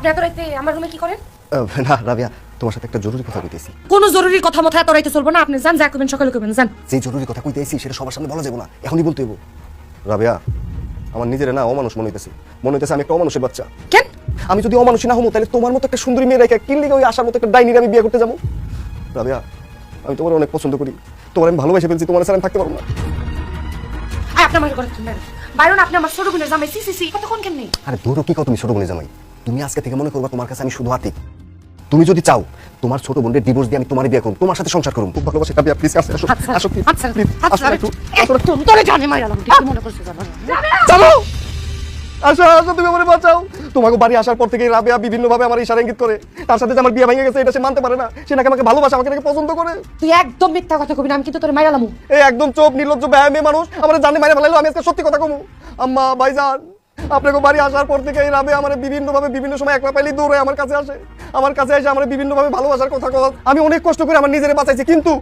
আপনি এত রাইতে আমার রুমে কি করেন? না রাবিয়া তোমার সাথে একটা জরুরি কথা কইতেছি। কোনো জরুরি কথা মতো এত রাইতে চলবো না। আপনি যান যা করবেন সকালে করবেন যান। যে জরুরি কথা কইতেছি সেটা সবার সামনে বলা যাবে না। এখনই বলতে হইব। রাবিয়া আমার নিজের না অমানুষ মনে হইতেছে। মনে হইতেছে আমি একটা অমানুষের বাচ্চা। কেন? আমি যদি অমানুষী না হব তাহলে তোমার মতো একটা সুন্দরী মেয়ে রেখে কিনলে ওই আসার মতো একটা ডাইনির আমি বিয়ে করতে যাব? রাবিয়া আমি তোমার অনেক পছন্দ করি। তোমার আমি ভালোবেসে ফেলছি তোমার সাথে আমি থাকতে পারব না। আপনি আমার কিনবেন বাইরন আপনি আমার ছোট বোনের জামাই। সি সি সি কতক্ষণ কেমনি? আরে দূরও কি কও তুমি ছোট বোনের জামাই? তুমি আজকে থেকে মনে করবা তোমার কাছে আমি শুধু আতিক। তুমি যদি চাও তোমার ছোট বোনের ডিভোর্স দিয়ে আমি তোমার বিয়ে করুম তোমার সাথে সংসার করুম খুব ভালোবাসি রাবিয়া প্লিজ আসো আসো আচ্ছা আচ্ছা please, আচ্ছা আসো একটু, আসো তোরে জানে মাইরালাম তুই কি মনে করছিস জানো? চলো আসো আসো তুমি আমার বাঁচাও। তোমাকে বাড়ি আসার পর থেকে রাবেয়া বিভিন্ন আমার ইশারা ইঙ্গিত করে। তার সাথে যে আমার বিয়ে ভেঙে গেছে এটা সে মানতে পারে না। সে নাকি আমাকে ভালোবাসে আমাকে নাকি পছন্দ করে। তুই একদম মিথ্যা কথা কবি না আমি কিন্তু তোরে মাইরালাম এই একদম চোপ নির্লজ্জ ব্যয় মেয়ে মানুষ। আমার জানে মাইরে ফেলাইলো আমি আজকে সত্যি কথা কমু। আম্মা ভাইজান। আপনাকে বাড়ি আসার পর থেকে এই রাবে আমার বিভিন্নভাবে বিভিন্ন সময় একলা পাইলেই দৌড়ে আমার কাছে আসে। আমার কাছে এসে আমার বিভিন্ন ভাবে ভালোবাসার কথা কথা আমি অনেক কষ্ট করে আমার নিজের বাঁচাইছি কিন্তু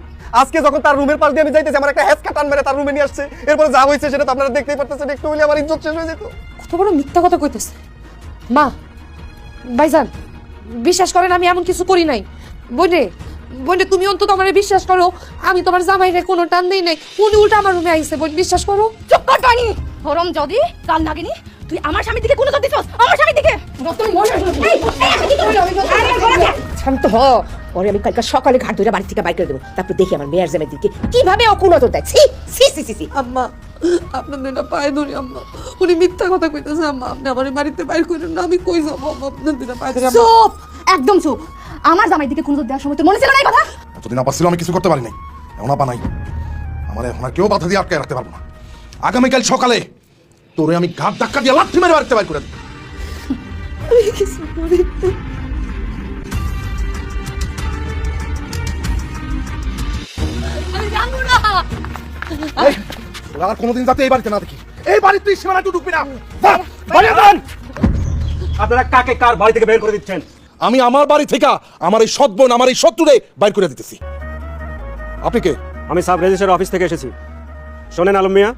আজকে যখন তার রুমের পাশ দিয়ে আমি যাইতেছি আমার একটা হ্যাসকা টান মেরে তার রুমে নিয়ে আসছে। এরপরে যা হয়েছে সেটা তো আপনারা দেখতেই পারতেছেন একটু হইলে আমার ইজ্জত শেষ হয়ে যেত। কত বড় মিথ্যা কথা কইতেছে। মা ভাইজান বিশ্বাস করেন আমি এমন কিছু করি নাই। বইনে বইনে তুমি অন্তত আমার বিশ্বাস করো আমি তোমার জামাইরে কোনো টান দেই নাই। উনি উল্টা আমার রুমে আইছে বোন বিশ্বাস করো। চুপ কর টনি হরম যদি কাল নাগিনি তুই আমার স্বামীর দিকে কোনো দিছস আমার স্বামীর দিকে? তুমি মনে এই, এই, আমি কি করব? আরে, ঘোড়া দে। শান্ত হ। পরে আমি কালকে সকালে ঘাট ধরে বাড়ি থেকে বাইক করে দেবো। তারপর দেখি আমার মেয়ের জামের দিকে কীভাবে অকুল নজর দেয়। ছি ছি ছি ছি ছি। আম্মা আপনার দুইটা পায়ে ধরি আম্মা। উনি মিথ্যা কথা কইতেছে আম্মা। আপনি আমার বাড়িতে বাইর করেন না আমি কই যাব আম্মা? আপনার পায়ে ধরি চুপ! একদম চুপ! আমার জামাই দিকে কোনো দেওয়ার সময় তোর মনে ছিল না এই কথা? এতদিন ছিল আমি কিছু করতে পারি নাই। এখন আপা নাই। আমার এখন আর কেউ বাধা দিয়ে আটকে রাখতে পারব না। আগামীকাল সকালে তোরে আমি ঘাট ধাক্কা দিয়ে লাঠি মেরে বাড়িতে বাইর করে দেবো। এই, তোরা আর কোনোদিন যাতে এই বাড়িতে না দেখি। এই বাড়ির তুই সীমানা একটু ঢুকবি না। যা, বাইরে যান। আপনারা কাকে কার বাড়ি থেকে বের করে দিচ্ছেন? আমি আমার বাড়ি থেকে আমার এই সৎ বোন আমার এই শত্রুরে বাইর করে দিতেছি। আপনি কে? আমি সাব রেজিস্ট্রার অফিস থেকে এসেছি। শোনেন আলম মিয়া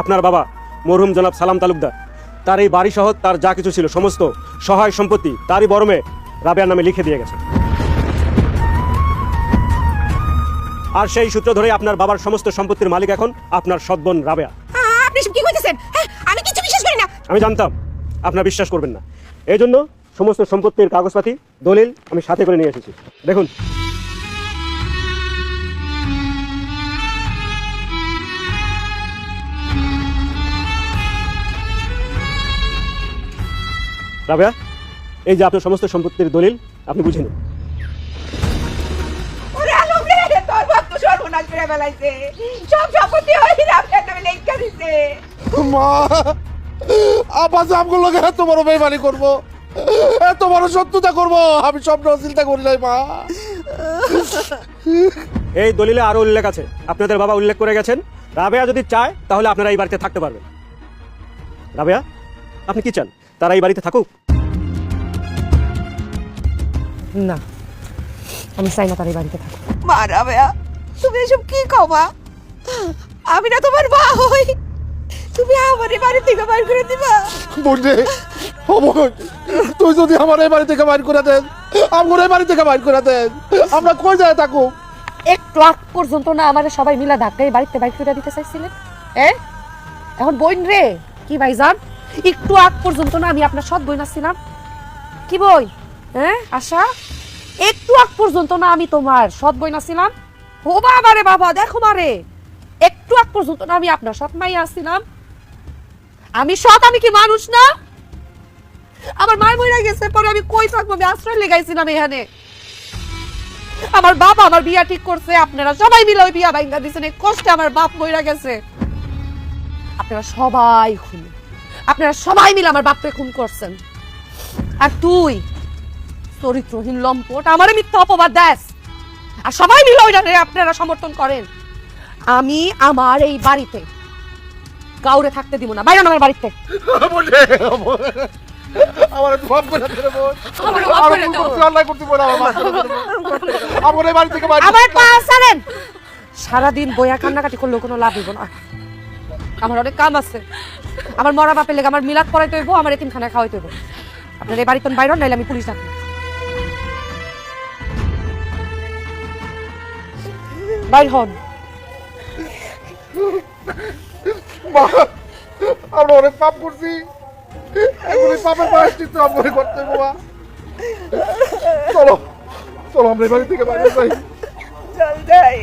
আপনার বাবা মরহুম জনাব সালাম তালুকদার। তার এই বাড়ি সহ তার যা কিছু ছিল সমস্ত সহায় সম্পত্তি তারই বরমে রাবেয়ার নামে লিখে দিয়ে গেছে। আর সেই সূত্র ধরে আপনার বাবার সমস্ত সম্পত্তির মালিক এখন আপনার সৎবোন রাবেয়া। আপনি কি কইতেছেন? হ্যাঁ আমি কিছু বিশ্বাস করি না। আমি জানতাম আপনার বিশ্বাস করবেন না। এই জন্য সমস্ত সম্পত্তির কাগজপাতি দলিল আমি সাথে করে নিয়ে এসেছি। দেখুন। রাবেয়া এই যে আপনার সমস্ত সম্পত্তির দলিল আপনি বুঝে নিন। সব সম্পত্তি মা যে আমগুলো লোক এত বড় বেমানি করব? এত বড় শত্রুতা করব? আমি স্বপ্ন চিন্তা করি নাই মা। এই দলিলে আরও উল্লেখ আছে। আপনাদের বাবা উল্লেখ করে গেছেন। রাবেয়া যদি চায় তাহলে আপনারা এই বাড়িতে থাকতে পারবেন। রাবেয়া আপনি কি চান? তারা এই বাড়িতে থাকুক। না আমি চাই না তার এই বাড়িতে থাকুক। মা রাবেয়া তুমি এসব কি কবা আমি না তোমার মা হই। তুমি আমার এই বাড়ি থেকে বাইর করে দিবা। বুঝলে তুই যদি আমার এই বাড়ি থেকে বাইর করে দেন আমার এই বাড়ি থেকে বাইর করে দেন আমরা কই যায় থাকুক? একটু আগ পর্যন্ত না আমার সবাই মিলা ধাক্কায় বাড়িতে বাইক করে দিতে চাইছিলেন। হ্যাঁ এখন বইন রে কি ভাই যান একটু আগ পর্যন্ত না আমি আপনার সৎ বই ছিলাম কি বই? হ্যাঁ আশা? একটু আগ পর্যন্ত না আমি তোমার সৎ বই ছিলাম ও বাবা রে বাবা, দেখো মারে একটু আগ পর্যন্ত না আমি আপনার সৎ মাই আসছিলাম আমি সৎ, আমি কি মানুষ না? আমার মায় মরে গেছে, পরে আমি কই থাকব? আমি আশ্রয় লেগাইছিলাম এখানে। আমার বাবা আমার বিয়া ঠিক করছে, আপনারা সবাই মিলে ওই বিয়া ভাঙ্গা দিচ্ছেন এই কষ্টে আমার বাপ মইরা গেছে। আপনারা সবাই খুন। আপনারা সবাই মিলে আমার বাপকে খুন করছেন। আর তুই চরিত্রহীন লম্পট আমারে মিথ্যা অপবাদ দেস। আর সবাই মিলে ওইটা আপনারা সমর্থন করেন। আমি আমার এই বাড়িতে কাউরে থাকতে দিব না। বাইরে আমার বাড়িতে। আমার মাফ করে বোন। আমারে আমার করে। আমার বাড়ি থেকে আমার পা সারাদিন বইয়া কান্নাকাটি করলেও কোনো লাভ হইব না। আমার অনেক কাম আছে। আমার মরা বাপের লেগে আমার মিলাদ পড়াইতে হইব আমার এতিমখানা খাওয়াইতে হইব। আপনার এই বাড়িতে বাইরন নাইলে আমি পুলিশ ডাকবো। বাইর হন। আমরা অনেক পাপ করছি। এখন এই পাপের প্রায়শ্চিত্ত আমরা করতে হবে, বাবা চলো চলো আমরা এই বাড়ি থেকে বাইরে যাই। চল যাই